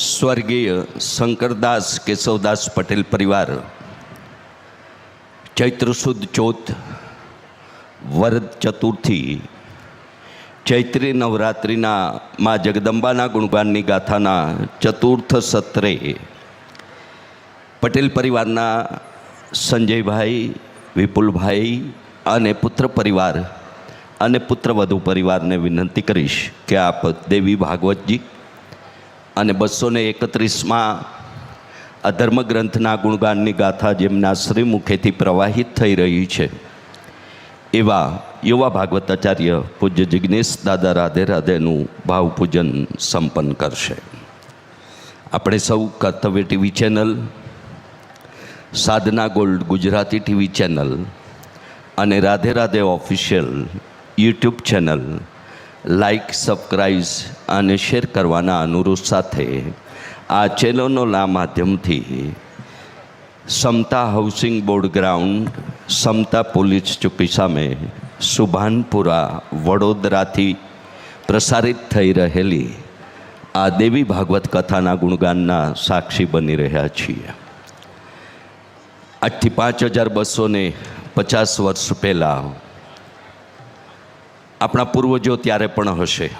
સ્વર્ગીય શંકરદાસ કેશવદાસ પટેલ પરિવાર, ચૈત્ર સુદ ચોથ, વરદ ચતુર્થી, ચૈત્રી નવરાત્રિના મા જગદંબાના ગુણગાનની ગાથાના ચતુર્થ સત્રે, પટેલ પરિવારના સંજયભાઈ, વિપુલભાઈ અને પુત્ર પરિવાર અને પુત્રવધુ પરિવારને વિનંતી કરીશ કે આપ દેવી ભાગવતજી અને બસો ને એકત્રીસમાં આ ધર્મગ્રંથના ગુણગાનની ગાથા જેમના શ્રીમુખેથી પ્રવાહિત થઈ રહી છે. એવા યુવા ભાગવતાચાર્ય પૂજ્ય જિજ્ઞેશ દાદા રાધે રાધેનું ભાવપૂજન સંપન્ન કરશે. આપણે સૌ કર્તવ્ય TV channel, Sadhana gold Gujarati TV channel અને Radhe Radhe official YouTube channel like subscribe અને શેર કરવાના અનુરોધ સાથે આ ચેનલોના માધ્યમથી Samta housing board ground Samta police ચોકી સામે સુભાનપુરા, વડોદરાથી પ્રસારિત થઈ રહેલી આ દેવી ભાગવત કથાના ગુણગાનના સાક્ષી બની રહ્યા છીએ. આજથી પાંચ હજાર બસો પચાસ વર્ષ પહેલાં આપણા પૂર્વજો ત્યારે પણ હશે.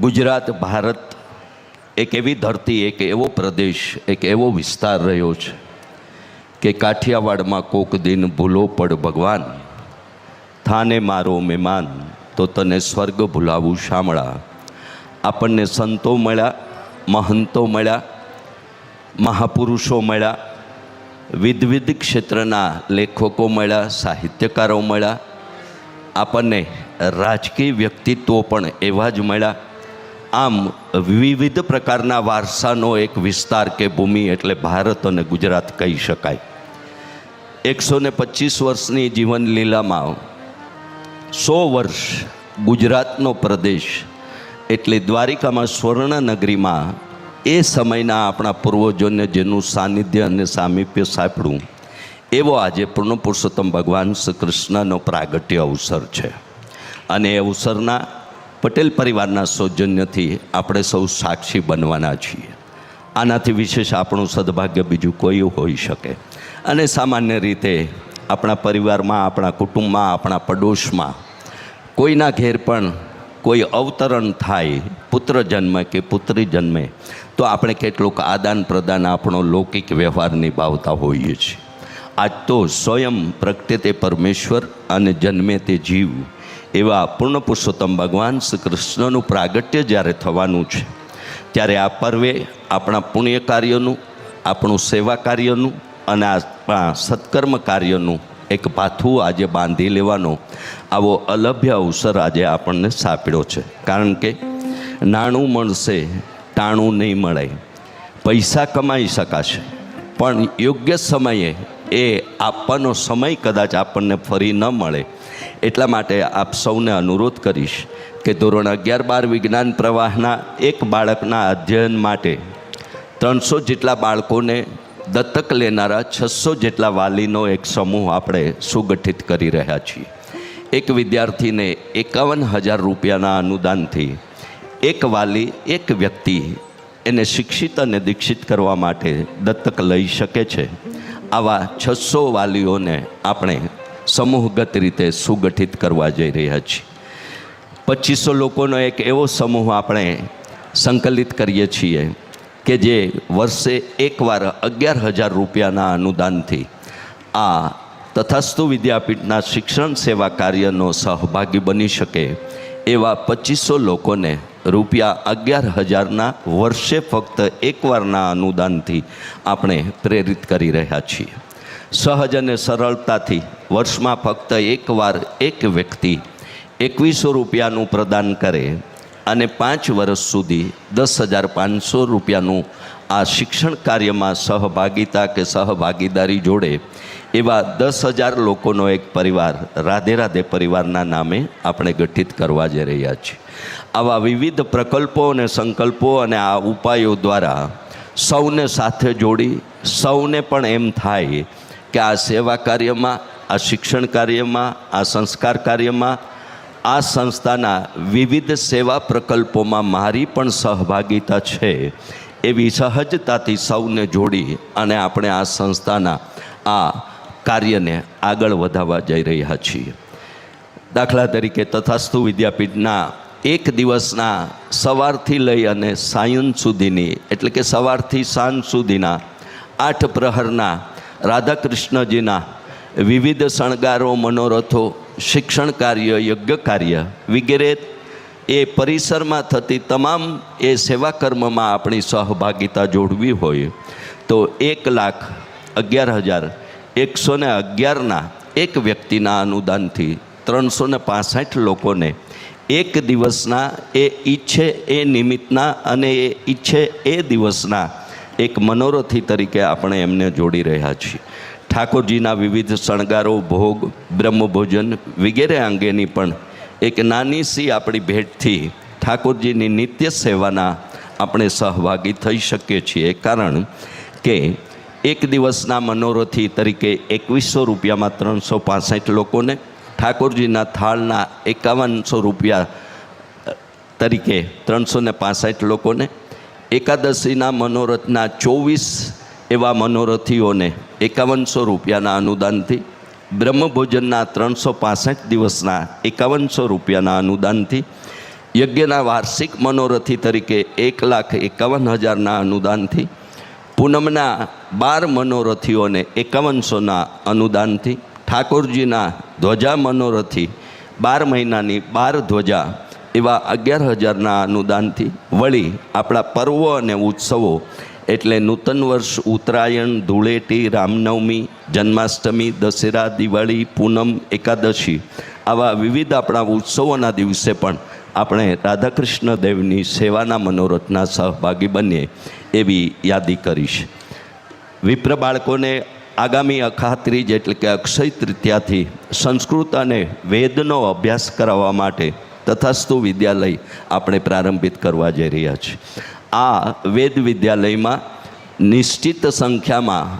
ગુજરાત, ભારત એક એવી ધરતી, એક એવો પ્રદેશ, એક એવો વિસ્તાર રહ્યો છે કે કાઠિયાવાડમાં કોક દિન ભૂલો પડ ભગવાન, થાને મારો મહેમાન, તો તને સ્વર્ગ ભૂલાવું શામળા. આપણને સંતો મળ્યા, મહંતો મળ્યા, મહાપુરુષો મળ્યા, વિધવિધ ક્ષેત્રના લેખકો મળ્યા, સાહિત્યકારો મળ્યા આપણને રાજકીય વ્યક્તિત્વો પણ એવા જ મળ્યા. આમ વિવિધ પ્રકારના વારસાનો એક વિસ્તાર કે ભૂમિ એટલે ભારત અને ગુજરાત કહી શકાય. એકસો ને પચીસ વર્ષની જીવન લીલામાં સો વર્ષ ગુજરાતનો પ્રદેશ એટલે દ્વારિકામાં સ્વર્ણનગરીમાં એ સમયના આપણા પૂર્વજોને જેનું સાનિધ્ય અને સામીપ્ય સાંપડ્યું એવો આજે પૂર્ણ પુરુષોત્તમ ભગવાન શ્રી કૃષ્ણનો પ્રાગટ્ય અવસર છે. અને એ અવસરના પટેલ પરિવારના સૌજન્યથી આપણે સૌ સાક્ષી બનવાના છીએ. આનાથી વિશેષ આપણું સદભાગ્ય બીજું કોઈ હોઈ શકે. અને સામાન્ય રીતે આપણા પરિવારમાં, આપણા કુટુંબમાં, આપણા પડોશમાં કોઈના ઘેર પણ કોઈ અવતરણ થાય, પુત્ર જન્મે કે પુત્રી જન્મે, તો આપણે કેટલુંક આદાન પ્રદાન આપણો લૌકિક વ્યવહાર નિભાવતા હોઈએ છીએ. આજ તો સ્વયં પ્રગટે તે પરમેશ્વર અને જન્મે તે જીવ, એવા પૂર્ણ પુરુષોત્તમ ભગવાન શ્રી કૃષ્ણનું પ્રાગટ્ય જ્યારે થવાનું છે, ત્યારે આ પર્વે આપણા પુણ્ય કાર્યનું, આપણું સેવા કાર્યનું અને આપણા સત્કર્મ કાર્યનું એક પાથું આજે બાંધી લેવાનો આવો અલભ્ય અવસર આજે આપણને સાંપડ્યો છે. કારણ કે નાણું મળશે ટાણું નહીં મળે. પૈસા કમાઈ શકાશે. પણ યોગ્ય સમયે એ આપવાનો સમય કદાચ આપણને ફરી ન મળે. એટલા માટે આપ સૌને અનુરોધ કરીશ કે ધોરણ અગિયાર બાર વિજ્ઞાન પ્રવાહના એક બાળકના અધ્યયન માટે ત્રણસો જેટલા બાળકોને દત્તક લેનારા છસો જેટલા વાલીનો એક સમૂહ આપણે સુગઠિત કરી રહ્યા છીએ. એક વિદ્યાર્થીને એકાવન હજાર રૂપિયાના અનુદાનથી એક વાલી, એક વ્યક્તિ એને શિક્ષિત અને દીક્ષિત કરવા માટે દત્તક લઈ શકે છે. આવા છસો વાલીઓને આપણે સમૂહગત રીતે સુગઠિત કરવા જઈ રહ્યા છીએ. પચીસો લોકોનો એક એવો સમૂહ આપણે સંકલિત કરીએ છીએ કે જે વર્ષે એકવાર અગિયાર હજાર રૂપિયાના અનુદાનથી આ તથાસ્તુ વિદ્યાપીઠના શિક્ષણ સેવા કાર્યનો સહભાગી બની શકે એવા પચીસો લોકોને રૂપિયા અગિયાર હજારના વર્ષે ફક્ત એકવારના અનુદાનથી આપણે પ્રેરિત કરી રહ્યા છીએ. સહજ અને સરળતાથી વર્ષમાં ફક્ત એકવાર એક વ્યક્તિ એકવીસો રૂપિયાનું પ્રદાન કરે અને પાંચ વર્ષ સુધી દસ હજાર પાંચસો રૂપિયાનું આ શિક્ષણ કાર્યમાં સહભાગિતા કે સહભાગીદારી જોડે એવા દસ હજાર લોકોનો એક પરિવાર, રાધે રાધે પરિવારના નામે આપણે ગઠિત કરવા જઈ રહ્યા છીએ. આવા વિવિધ પ્રકલ્પો અને સંકલ્પો અને આ ઉપાયો દ્વારા સૌને સાથે જોડી, સૌને પણ એમ થાય કે આ સેવા કાર્યમાં, આ શિક્ષણ કાર્યમાં, આ સંસ્કાર કાર્યમાં, આ સંસ્થાના વિવિધ સેવા પ્રકલ્પોમાં મારી પણ સહભાગિતા છે એવી સહજતાથી સૌને જોડી અને આપણે આ સંસ્થાના આ કાર્યને આગળ વધારવા જઈ રહ્યા છીએ. દાખલા તરીકે તથાસ્તુ વિદ્યાપીઠના એક દિવસના સવારથી લઈ અને સાયન સુધીની, એટલે કે સવારથી સાંજ સુધીના આઠ પ્રહરના રાધાકૃષ્ણજીના વિવિધ શણગારો, મનોરથો, શિક્ષણ કાર્ય, યજ્ઞ કાર્ય વગેરે એ પરિસરમાં થતી તમામ એ સેવા કર્મમાં આપણી સહભાગિતા જોડવી હોય તો એક લાખ અગિયાર હજાર એકસો ને અગિયારના એક વ્યક્તિના અનુદાનથી ત્રણસો ને પાસઠ લોકોને એક દિવસના એ ઈચ્છે એ નિમિત્તના અને એ ઈચ્છે એ દિવસના એક મનોરથી તરીકે આપણે એમને જોડી રહ્યા છીએ. ઠાકોરજીના વિવિધ શણગારો, ભોગ, બ્રહ્મભોજન વગેરે અંગેની પણ એક નાની સી આપણી ભેટથી ઠાકોરજીની નિત્ય સેવાના આપણે સહભાગી થઈ શકીએ છીએ. કારણ કે એક દિવસના મનોરથી તરીકે એકવીસો રૂપિયામાં ત્રણસો પાસઠ લોકોને ઠાકોરજીના થાળના એકાવનસો રૂપિયા તરીકે ત્રણસો ને પાસઠ લોકોને એકાદશીના મનોરથના ચોવીસ એવા મનોરથીઓને એકાવનસો રૂપિયાના અનુદાનથી, બ્રહ્મભોજનના ત્રણસો પાસઠ દિવસના એકાવનસો રૂપિયાના અનુદાનથી, યજ્ઞના વાર્ષિક મનોરથી તરીકે એક લાખ એકાવન હજારના અનુદાનથી પૂનમના બાર મનોરથીઓને એકાવનસોના અનુદાનથી, ઠાકોરજીના ધ્વજા મનોરથી, બાર મહિનાની બાર ધ્વજા એવા અગિયાર હજારના અનુદાનથી વળી આપણા પર્વો અને ઉત્સવો એટલે નૂતન વર્ષ ઉત્તરાયણ, ધૂળેટી, રામનવમી, જન્માષ્ટમી, દશેરા, દિવાળી, પૂનમ, એકાદશી આવા વિવિધ આપણા ઉત્સવોના દિવસે પણ આપણે રાધાકૃષ્ણ દેવની સેવાના મનોરથના સહભાગી બનીએ એવી યાદી કરીશ. વિપ્ર બાળકોને આગામી અખાત્રીજ એટલે કે અક્ષય તૃતીયાથી સંસ્કૃત અને વેદનો અભ્યાસ કરાવવા માટે તથાસ્તુ વિદ્યાલય આપણે પ્રારંભિત કરવા જઈ રહ્યા છીએ આ વેદ વિદ્યાલયમાં નિશ્ચિત સંખ્યામાં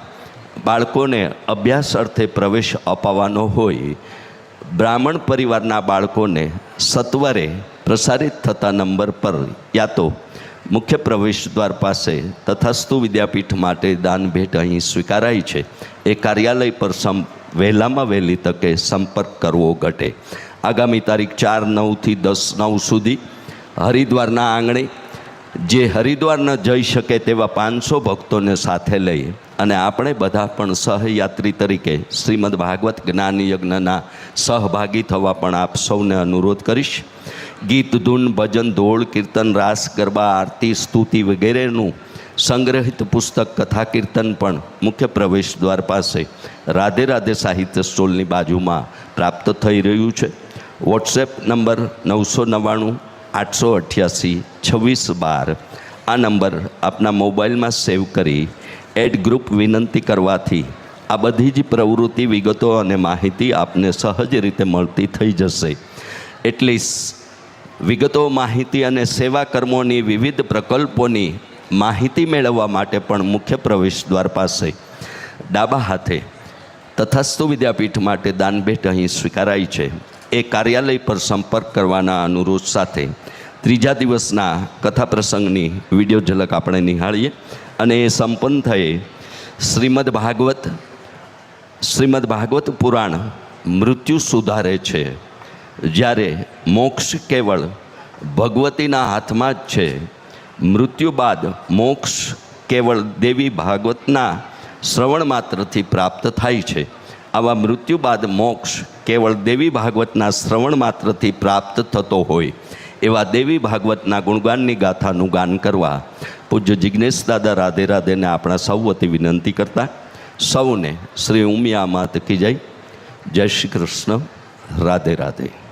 બાળકોને અભ્યાસ અર્થે પ્રવેશ અપાવવાનો હોય. બ્રાહ્મણ પરિવારના બાળકોને સત્વરે પ્રસારિત થતા નંબર પર યા તો મુખ્ય પ્રવેશ દ્વાર પાસે તથાસ્તુ વિદ્યાપીઠ માટે દાન ભેટ અહીં સ્વીકારાય છે. એ કાર્યાલય પર સમ વહેલામાં વહેલી તકે સંપર્ક કરવો ઘટે. આગામી તારીખ ચાર નવથી દસ નવ સુધી હરિદ્વારના આંગણે જે હરિદ્વાર ન જઈ શકે તેવા પાંચસો ભક્તોને સાથે લઈ અને આપણે બધા પણ સહયાત્રી તરીકે શ્રીમદ ભાગવત જ્ઞાન યજ્ઞના સહભાગી થવા પણ આપ સૌને અનુરોધ કરીશ. ગીત, ધૂન, ભજન, ધોળ, કીર્તન, રાસ, ગરબા, આરતી, સ્તુતિ વગેરેનું સંગ્રહિત પુસ્તક, કથા, કીર્તન પણ મુખ્ય પ્રવેશ દ્વાર પાસે રાધે રાધે સાહિત્ય સ્ટોલની બાજુમાં પ્રાપ્ત થઈ રહ્યું છે. વોટ્સએપ નંબર નવસો નવ્વાણું, આઠસો અઠ્યાસી, છવ્વીસ બાર. આ નંબર આપના મોબાઈલમાં સેવ કરી એડ ગ્રુપ વિનંતી કરવાથી આ બધી જ પ્રવૃત્તિ વિગતો અને માહિતી આપને સહજ રીતે મળતી થઈ જશે. એટલી વિગતો, માહિતી અને સેવા કર્મોની વિવિધ પ્રકલ્પોની માહિતી મેળવવા માટે પણ મુખ્ય પ્રવેશ દ્વાર પાસે ડાબા હાથે તથાસ્તુ વિદ્યાપીઠ માટે દાનભેટ અહીં સ્વીકારાય છે. એ કાર્યાલય પર સંપર્ક કરવાના અનુરોધ સાથે ત્રીજા દિવસના કથા પ્રસંગની વીડિયો ઝલક આપણે નિહાળીએ અને એ સંપન્ન થયે શ્રીમદ ભાગવત શ્રીમદ ભાગવત પુરાણ મૃત્યુ સુધારે છે. જ્યારે મોક્ષ કેવળ ભગવતીના હાથમાં જ છે, મૃત્યુ બાદ મોક્ષ કેવળ દેવી ભાગવતના શ્રવણ માત્રથી પ્રાપ્ત થાય છે. આવા મૃત્યુ બાદ મોક્ષ કેવળ દેવી ભાગવતના શ્રવણ માત્રથી પ્રાપ્ત થતો હોય, એવા દેવી ભાગવતના ગુણગાનની ગાથાનું ગાન કરવા પૂજ્ય જિજ્ઞેશ દાદા રાધે રાધેને આપણા સૌ વતી વિનંતી કરતા, સૌને શ્રી ઉમિયા માત કી જય. જય શ્રી કૃષ્ણ. રાધે રાધે.